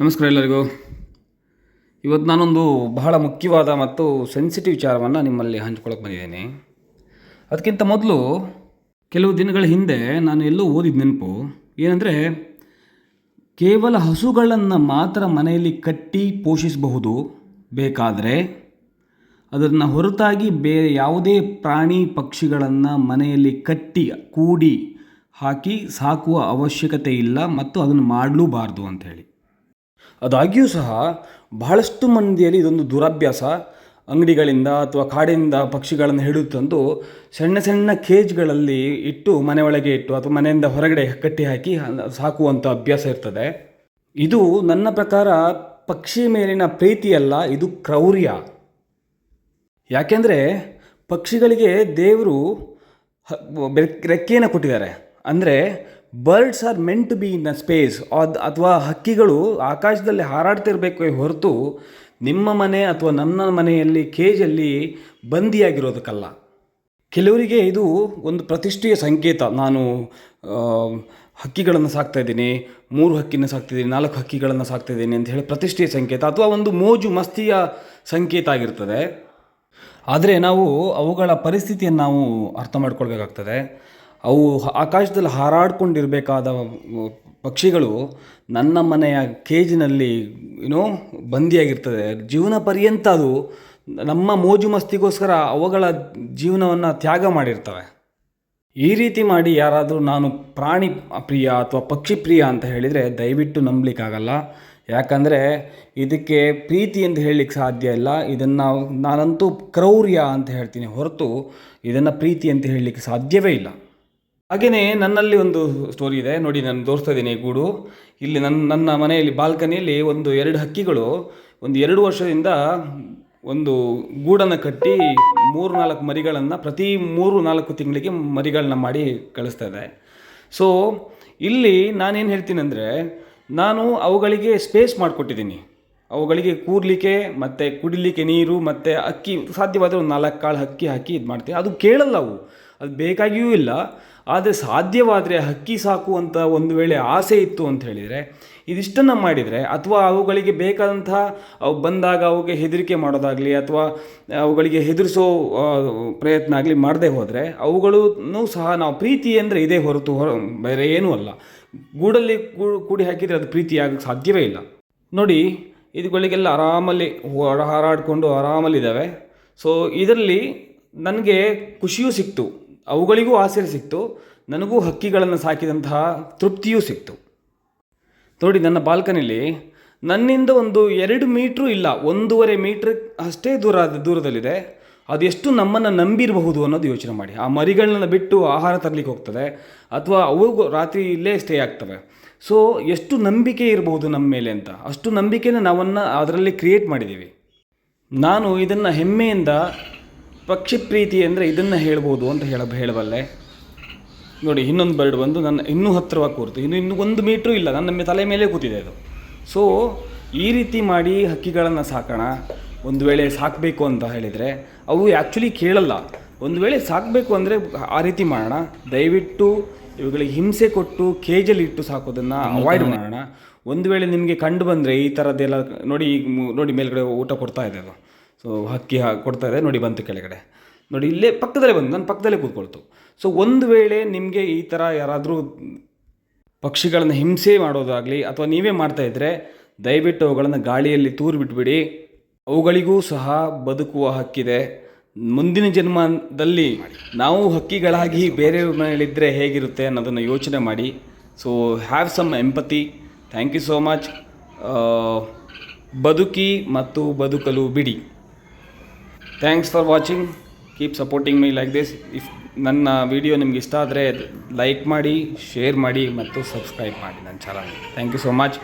ನಮಸ್ಕಾರ ಎಲ್ಲರಿಗೂ. ಇವತ್ತು ನಾನೊಂದು ಬಹಳ ಮುಖ್ಯವಾದ ಮತ್ತು ಸೆನ್ಸಿಟಿವ್ ವಿಚಾರವನ್ನು ನಿಮ್ಮಲ್ಲಿ ಹಂಚ್ಕೊಳ್ಳೋಕೆ ಬಂದಿದ್ದೀನಿ. ಅದಕ್ಕಿಂತ ಮೊದಲು ಕೆಲವು ದಿನಗಳ ಹಿಂದೆ ನಾನು ಎಲ್ಲೂ ಓದಿದ ನೆನಪು ಏನಂದರೆ, ಕೇವಲ ಹಸುಗಳನ್ನು ಮಾತ್ರ ಮನೆಯಲ್ಲಿ ಕಟ್ಟಿ ಪೋಷಿಸಬಹುದು, ಬೇಕಾದರೆ ಅದನ್ನು ಹೊರತಾಗಿ ಬೇರೆ ಯಾವುದೇ ಪ್ರಾಣಿ ಪಕ್ಷಿಗಳನ್ನು ಮನೆಯಲ್ಲಿ ಕಟ್ಟಿ, ಕೂಡಿ ಹಾಕಿ ಸಾಕುವ ಅವಶ್ಯಕತೆ ಇಲ್ಲ ಮತ್ತು ಅದನ್ನು ಮಾಡಲೂಬಾರ್ದು ಅಂಥೇಳಿ ಅದಾಗಿಯೂ ಸಹ ಬಹಳಷ್ಟು ಮಂದಿಯಲ್ಲಿ ಇದೊಂದು ದುರಭ್ಯಾಸ. ಅಂಗಡಿಗಳಿಂದ ಅಥವಾ ಕಾಡಿನಿಂದ ಪಕ್ಷಿಗಳನ್ನು ಹಿಡಿದು ತಂದು ಸಣ್ಣ ಸಣ್ಣ ಕೇಜ್ಗಳಲ್ಲಿ ಇಟ್ಟು ಮನೆ ಒಳಗೆ ಇಟ್ಟು ಅಥವಾ ಮನೆಯಿಂದ ಹೊರಗಡೆ ಕಟ್ಟಿ ಹಾಕಿ ಸಾಕುವಂಥ ಅಭ್ಯಾಸ ಇರ್ತದೆ. ಇದು ನನ್ನ ಪ್ರಕಾರ ಪಕ್ಷಿ ಮೇಲಿನ ಪ್ರೀತಿಯಲ್ಲ, ಇದು ಕ್ರೌರ್ಯ. ಯಾಕೆಂದರೆ ಪಕ್ಷಿಗಳಿಗೆ ದೇವರು ರೆಕ್ಕೆಯನ್ನು ಕೊಟ್ಟಿದ್ದಾರೆ. ಅಂದರೆ birds are meant to be in a space ಅದು ಅಥವಾ ಹಕ್ಕಿಗಳು ಆಕಾಶದಲ್ಲಿ ಹಾರಾಡ್ತಿರ್ಬೇಕು ಹೊರತು ನಿಮ್ಮ ಮನೆ ಅಥವಾ ನನ್ನ ಮನೆಯಲ್ಲಿ ಕೇಜಲ್ಲಿ ಬಂದಿಯಾಗಿರೋದಕ್ಕಲ್ಲ. ಕೆಲವರಿಗೆ ಇದು ಒಂದು ಪ್ರತಿಷ್ಠೆಯ ಸಂಕೇತ. ನಾನು ಹಕ್ಕಿಗಳನ್ನು ಸಾಕ್ತಾ ಇದ್ದೀನಿ, ಮೂರು ಹಕ್ಕಿನ ಸಾಕ್ತಿದ್ದೀನಿ ನಾಲ್ಕು ಹಕ್ಕಿಗಳನ್ನು ಸಾಕ್ತಿದ್ದೀನಿ ಅಂತ ಹೇಳಿ ಪ್ರತಿಷ್ಠೆಯ ಸಂಕೇತ ಅಥವಾ ಒಂದು ಮೋಜು ಮಸ್ತಿಯ ಸಂಕೇತ ಆಗಿರ್ತದೆ. ಆದರೆ ನಾವು ಅವುಗಳ ಪರಿಸ್ಥಿತಿಯನ್ನು ನಾವು ಅರ್ಥ ಮಾಡ್ಕೊಳ್ಬೇಕಾಗ್ತದೆ. ಅವು ಆಕಾಶದಲ್ಲಿ ಹಾರಾಡ್ಕೊಂಡಿರಬೇಕಾದ ಪಕ್ಷಿಗಳು ನನ್ನ ಮನೆಯ ಕೇಜಿನಲ್ಲಿ ಏನೋ ಬಂದಿಯಾಗಿರ್ತದೆ. ಜೀವನ ಪರ್ಯಂತ ಅದು ನಮ್ಮ ಮೋಜು ಮಸ್ತಿಗೋಸ್ಕರ ಅವುಗಳ ಜೀವನವನ್ನು ತ್ಯಾಗ ಮಾಡಿರ್ತವೆ. ಈ ರೀತಿ ಮಾಡಿ ಯಾರಾದರೂ ನಾನು ಪ್ರಾಣಿ ಪ್ರಿಯ ಅಥವಾ ಪಕ್ಷಿ ಪ್ರಿಯ ಅಂತ ಹೇಳಿದರೆ ದಯವಿಟ್ಟು ನಂಬಲಿಕ್ಕಾಗಲ್ಲ. ಯಾಕಂದರೆ ಇದಕ್ಕೆ ಪ್ರೀತಿ ಅಂತ ಹೇಳಲಿಕ್ಕೆ ಸಾಧ್ಯ ಇಲ್ಲ. ಇದನ್ನು ನಾನಂತೂ ಕ್ರೌರ್ಯ ಅಂತ ಹೇಳ್ತೀನಿ ಹೊರತು ಇದನ್ನು ಪ್ರೀತಿ ಅಂತ ಹೇಳಲಿಕ್ಕೆ ಸಾಧ್ಯವೇ ಇಲ್ಲ. ಹಾಗೆಯೇ ನನ್ನಲ್ಲಿ ಒಂದು ಸ್ಟೋರಿ ಇದೆ. ನೋಡಿ, ನಾನು ತೋರಿಸ್ತಾ ಇದ್ದೀನಿ ಗೂಡು. ಇಲ್ಲಿ ನನ್ನ ನನ್ನ ಮನೆಯಲ್ಲಿ, ಬಾಲ್ಕನಿಯಲ್ಲಿ ಒಂದು ಎರಡು ಹಕ್ಕಿಗಳು. ಒಂದು ಎರಡು ವರ್ಷದಿಂದ ಒಂದು ಗೂಡನ್ನು ಕಟ್ಟಿ ಮೂರು ನಾಲ್ಕು ಮರಿಗಳನ್ನು ಪ್ರತಿ ಮೂರು ನಾಲ್ಕು ತಿಂಗಳಿಗೆ ಮರಿಗಳನ್ನ ಮಾಡಿ ಕಳಿಸ್ತಾ ಇದೆ. ಸೊ ಇಲ್ಲಿ ನಾನೇನು ಹೇಳ್ತೀನಿ ಅಂದರೆ, ನಾನು ಅವುಗಳಿಗೆ ಸ್ಪೇಸ್ ಮಾಡಿಕೊಟ್ಟಿದ್ದೀನಿ. ಅವುಗಳಿಗೆ ಕೂರ್ಲಿಕ್ಕೆ, ಮತ್ತು ಕುಡಿಲಿಕ್ಕೆ ನೀರು, ಮತ್ತು ಅಕ್ಕಿ, ಸಾಧ್ಯವಾದರೆ ಒಂದು ನಾಲ್ಕು ಕಾಳು ಅಕ್ಕಿ ಹಾಕಿ ಇದು ಮಾಡ್ತೀನಿ ಅದು ಕೇಳಲ್ಲ ಅವು. ಅದು ಬೇಕಾಗಿಯೂ ಇಲ್ಲ, ಆದರೆ ಸಾಧ್ಯವಾದರೆ ಹಕ್ಕಿ ಸಾಕುವಂಥ ಒಂದು ವೇಳೆ ಆಸೆ ಇತ್ತು ಅಂತ ಹೇಳಿದರೆ, ಇದಿಷ್ಟನ್ನು ಮಾಡಿದರೆ, ಅಥವಾ ಅವುಗಳಿಗೆ ಬೇಕಾದಂತಹ ಅವು ಬಂದಾಗ ಅವುಗೆ ಹೆದರಿಕೆ ಮಾಡೋದಾಗಲಿ, ಅಥವಾ ಅವುಗಳಿಗೆ ಹೆದರಿಸೋ ಪ್ರಯತ್ನ ಆಗಲಿ ಮಾಡದೆ ಹೋದರೆ ಅವುಗಳೂ ಸಹ ನಾವು ಪ್ರೀತಿ ಅಂದರೆ ಇದೇ ಹೊರತು ಹೊರ, ಬೇರೆ ಏನೂ ಅಲ್ಲ. ಗೂಡಲ್ಲಿ ಕೂಡಿ ಹಾಕಿದರೆ ಅದು ಪ್ರೀತಿ ಸಾಧ್ಯವೇ ಇಲ್ಲ. ನೋಡಿ ಇದುಗಳಿಗೆಲ್ಲ ಆರಾಮಲ್ಲಿ ಹೊರ ಹಾರಾಡಿಕೊಂಡು ಆರಾಮಲ್ಲಿದ್ದಾವೆ. ಸೊ ಇದರಲ್ಲಿ ನನಗೆ ಖುಷಿಯೂ ಸಿಕ್ತು. ಅವುಗಳಿಗೂ ಆಸರೆ ಸಿಕ್ತು, ನನಗೂ ಹಕ್ಕಿಗಳನ್ನು ಸಾಕಿದಂತಹ ತೃಪ್ತಿಯೂ ಸಿಕ್ತು. ನೋಡಿ, ನನ್ನ ಬಾಲ್ಕನಿಲಿ ನನ್ನಿಂದ ಒಂದು ಎರಡು ಮೀಟ್ರು ಇಲ್ಲ, ಒಂದೂವರೆ ಮೀಟ್ರ್ ಅಷ್ಟೇ ದೂರ, ದೂರದಲ್ಲಿದೆ. ಅದೆಷ್ಟು ನಮ್ಮನ್ನು ನಂಬಿರಬಹುದು ಅನ್ನೋದು ಯೋಚನೆ ಮಾಡಿ. ಆ ಮರಿಗಳನ್ನ ಬಿಟ್ಟು ಆಹಾರ ತರಲಿಕ್ಕೆ ಹೋಗ್ತದೆ, ಅಥವಾ ಅವು ರಾತ್ರಿ ಇಲ್ಲೇ ಸ್ಟೇ ಆಗ್ತವೆ. ಸೊ ಎಷ್ಟು ನಂಬಿಕೆ ಇರಬಹುದು ನಮ್ಮ ಮೇಲೆ ಅಂತ. ಅಷ್ಟು ನಂಬಿಕೆನ ನಾವನ್ನು ಅದರಲ್ಲಿ ಕ್ರಿಯೇಟ್ ಮಾಡಿದ್ದೀವಿ. ನಾನು ಇದನ್ನು ಹೆಮ್ಮೆಯಿಂದ ಪಕ್ಷಿ ಪ್ರೀತಿ ಅಂದರೆ ಇದನ್ನು ಹೇಳ್ಬೋದು ಅಂತ ಹೇಳ ಹೇಳಬಲ್ಲೆ. ನೋಡಿ ಇನ್ನೊಂದು ಬರ್ಡ್ ಬಂದು ನನ್ನ ಇನ್ನೂ ಹತ್ತಿರವಾಗಿ ಕೂರ್ತು. ಇನ್ನು ಇನ್ನು ಒಂದು ಮೀಟ್ರೂ ಇಲ್ಲ ನನ್ನ ತಲೆ ಮೇಲೆ ಕೂತಿದೆ ಅದು. ಸೊ ಈ ರೀತಿ ಮಾಡಿ ಹಕ್ಕಿಗಳನ್ನು ಸಾಕೋಣ. ಒಂದು ವೇಳೆ ಸಾಕಬೇಕು ಅಂತ ಹೇಳಿದರೆ ಅವು ಆ್ಯಕ್ಚುಲಿ ಕೇಳಲ್ಲ. ಒಂದು ವೇಳೆ ಸಾಕಬೇಕು ಅಂದರೆ ಆ ರೀತಿ ಮಾಡೋಣ. ದಯವಿಟ್ಟು ಇವುಗಳಿಗೆ ಹಿಂಸೆ ಕೊಟ್ಟು ಕೇಜಲ್ಲಿಟ್ಟು ಸಾಕೋದನ್ನು ಅವಾಯ್ಡ್ ಮಾಡೋಣ. ಒಂದು ವೇಳೆ ನಿಮಗೆ ಕಂಡು ಬಂದರೆ ಈ ಥರದ್ದೆಲ್ಲ ನೋಡಿ ನೋಡಿ ಮೇಲ್ಗಡೆ ಊಟ ಕೊಡ್ತಾ ಇದೆ ಅದು. ಸೊ ಹಕ್ಕಿ ಹಾ ಕೊಡ್ತಾ ಇದೆ ನೋಡಿ ಬಂತು ಕೆಳಗಡೆ. ನೋಡಿ ಇಲ್ಲೇ ಪಕ್ಕದಲ್ಲೇ ಬಂದು ನನ್ನ ಪಕ್ಕದಲ್ಲೇ ಕೂತ್ಕೊಳ್ತು. ಸೊ ಒಂದು ವೇಳೆ ನಿಮಗೆ ಈ ಥರ ಯಾರಾದರೂ ಪಕ್ಷಿಗಳನ್ನು ಹಿಂಸೆ ಮಾಡೋದಾಗಲಿ ಅಥವಾ ನೀವೇ ಮಾಡ್ತಾ ಇದ್ದರೆ ದಯವಿಟ್ಟು ಅವುಗಳನ್ನು ಗಾಳಿಯಲ್ಲಿ ತೂರು ಬಿಟ್ಬಿಡಿ. ಅವುಗಳಿಗೂ ಸಹ ಬದುಕುವ ಹಕ್ಕಿದೆ. ಮುಂದಿನ ಜನ್ಮದಲ್ಲಿ ನಾವು ಹಕ್ಕಿಗಳಾಗಿ ಬೇರೆ ಮನೆಯಲ್ಲಿದ್ದರೆ ಹೇಗಿರುತ್ತೆ ಅನ್ನೋದನ್ನು ಯೋಚನೆ ಮಾಡಿ. So have some empathy thank you so much ಬದುಕಿ ಮತ್ತು ಬದುಕಲು ಬಿಡಿ. Thanks for watching keep supporting my like this if ನನ್ನ ವಿಡಿಯೋ ನಿಮ್ಗೆ ಇಷ್ಟ ಆದರೆ ಲೈಕ್ ಮಾಡಿ ಶೇರ್ ಮಾಡಿ ಮತ್ತು ಸಬ್ಸ್ಕ್ರೈಬ್ ಮಾಡಿ ನನ್ನ channel thank you so much